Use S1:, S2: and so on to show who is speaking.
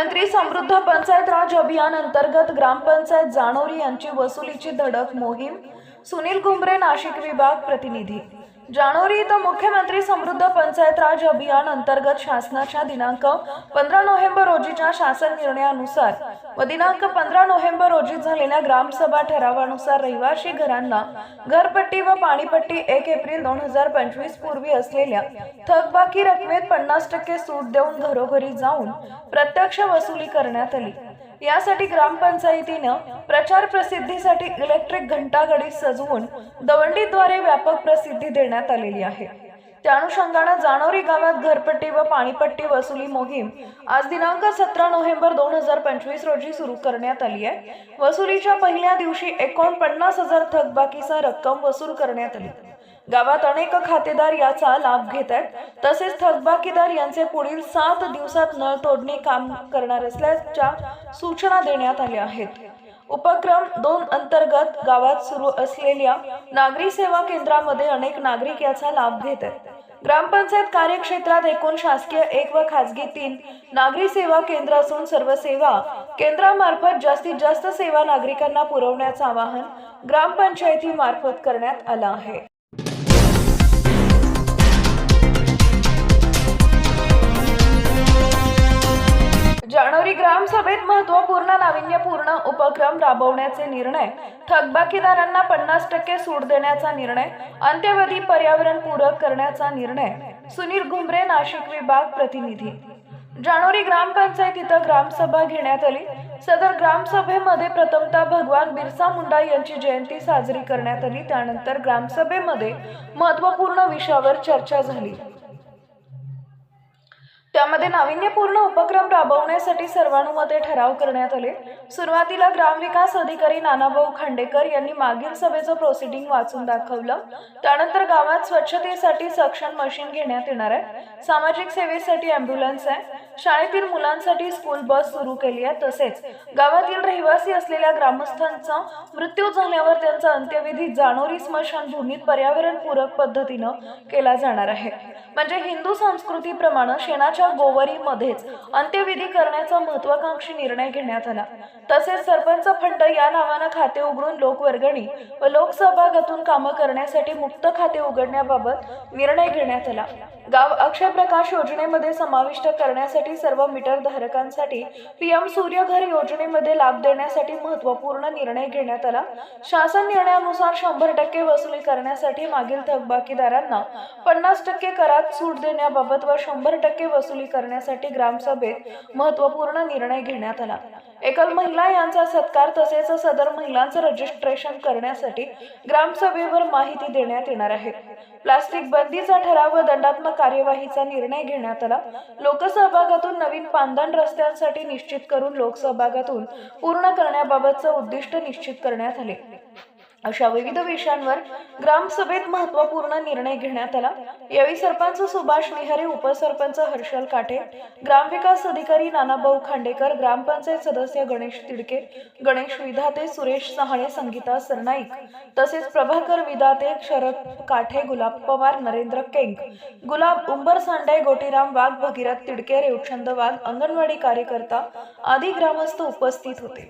S1: मुख्यमंत्री समृद्ध पंचायत राज अभियान अंतर्गत ग्रामपंचायत जाणोरी यांची वसुलीची धडक मोहीम सुनील कुंभरे नाशिक विभाग प्रतिनिधी. जाणोरी इथं मुख्यमंत्री समृद्ध पंचायत राज अभियान अंतर्गत शासनाच्या दिनांक पंधरा नोव्हेंबर रोजीच्या शासन निर्णयानुसार व दिनांक पंधरा नोव्हेंबर रोजी झालेल्या ग्रामसभा ठरावानुसार रहिवासी घरांना घरपट्टी व पाणीपट्टी एक एप्रिल दोन हजार पंचवीस पूर्वी असलेल्या थकबाकी रकमेत पन्नास टक्के सूट देऊन घरोघरी जाऊन प्रत्यक्ष वसुली करण्यात आली. यासाठी ग्रामपंचायतीनं प्रचार प्रसिद्धीसाठी इलेक्ट्रिक घंटागडी सजवून दवंडीद्वारे व्यापक प्रसिद्धी देण्यात आलेली आहे. त्या अनुषंगानं जानोरी गावात घरपट्टी व पाणीपट्टी वसुली मोहीम आज दिनांक सतरा नोव्हेंबर दोन हजार पंचवीस रोजी सुरू करण्यात आली आहे. वसुलीच्या पहिल्या दिवशी एकोणपन्नास हजार थकबाकीचा रक्कम वसूल करण्यात आली. गावात अनेक खातेदार याचा लाभ घेत आहेत तसेच थकबाकीदार यांचे पुढील सात दिवसात नळ तोडणी काम करणार असल्याच्या सूचना देण्यात आल्या आहेत. उपक्रम दोन अंतर्गत गावात सुरू असलेल्या नागरी सेवा केंद्रामध्ये अनेक नागरिक याचा लाभ घेत आहेत ग्रामपंचायत कार्यक्षेत्रात एकूण शासकीय एक व खासगी तीन नागरी सेवा केंद्र असून सर्व सेवा केंद्रामार्फत जास्तीत जास्त सेवा नागरिकांना पुरवण्याचं आवाहन ग्रामपंचायतीमार्फत करण्यात आलं आहे. ग्रामसभेत महत्त्वपूर्ण नाविन्यपूर्ण उपक्रम राबवण्याचे निर्णय थकबाकीदारांना पन्नास टक्के सूट देण्याचा निर्णय अंत्यवधी पर्यावरण पूरक करण्याचा निर्णय सुनील घुमरे नाशिक विभाग प्रतिनिधी. जानोरी ग्रामपंचायत इथं ग्रामसभा घेण्यात आली. सदर ग्रामसभेमध्ये प्रथमतः भगवान बिरसा मुंडा यांची जयंती साजरी करण्यात आली. त्यानंतर ग्रामसभेमध्ये महत्त्वपूर्ण विषयावर चर्चा झाली. त्यामध्ये नाविन्यपूर्ण उपक्रम राबवण्यासाठी सर्वानुमते ठराव करण्यात आले. सुरुवातीला ग्रामविकास अधिकारी नानाभाऊ खांडेकर यांनी मागील सभेचं प्रोसिडिंग वाचून दाखवलं. त्यानंतर गावात स्वच्छतेसाठी सक्षम मशीन घेण्यात येणार आहे. सामाजिक सेवेसाठी अँब्युलन्स आहे. शाळेतील मुलांसाठी स्कूल बस सुरू केली आहे. तसेच गावातील रहिवासी असलेल्या ग्रामस्थांचा मृत्यू झाल्यावर त्यांचा अंत्यविधी जाणोरी स्मशानभूमीत पर्यावरणपूरक पद्धतीनं केला जाणार आहे. म्हणजे हिंदू संस्कृतीप्रमाणे शेणाच्या गोवरीमध्येच अंत्यविधी करण्याचा महत्वाकांक्षी निर्णय घेण्यात आला. तसेच सरपंच फंड या नावानं खाते उघडून लोकवर्गणी व लोकसहभागातून कामं करण्यासाठी मुक्त खाते उघडण्याबाबत निर्णय घेण्यात आला. गाव अक्षय प्रकाश योजनेमध्ये समाविष्ट करण्यासाठी सर्व मीटर धारकांसाठी पीएम सूर्यघर योजनेमध्ये लाभ देण्यासाठी महत्त्वपूर्ण निर्णय घेण्यात आला. शासन निर्णयानुसार शंभर टक्के वसुली करण्यासाठी मागील थकबाकीदारांना पन्नास टक्के करात सूट देण्याबाबत व शंभर टक्के वसुली वसुली करण्यासाठी ग्रामसभेत महत्त्वपूर्ण निर्णय घेण्यात आला. एकल महिला यांचा सत्कार तसेच सदर महिलांचं रजिस्ट्रेशन करण्यासाठी ग्रामसभेवर माहिती देण्यात येणार आहे. प्लास्टिक बंदीचा ठराव व दंडात्मक कार्यवाहीचा निर्णय घेण्यात आला. लोकसहभागातून नवीन पांदण रस्त्यांसाठी निश्चित करून लोकसहभागातून पूर्ण करण्याबाबतचं उद्दिष्ट निश्चित करण्यात आले. अशा विविध विषयांवर ग्रामसभेत महत्त्वपूर्ण निर्णय घेण्यात आला. यावेळी सरपंच सुभाष निहरे उपसरपंच हर्षल काठे ग्रामविकास अधिकारी नानाभाऊ खांडेकर ग्रामपंचायत सदस्य गणेश तिडके गणेश विधाते सुरेश सहाणे संगीता सरनाईक तसेच प्रभाकर विधाते शरद काठे गुलाब पवार नरेंद्र केंग गुलाब उंबर सांडे गोटीराम वाघ भगीरथ तिडके रेवचंद वाघ अंगणवाडी कार्यकर्ता आदी ग्रामस्थ उपस्थित होते.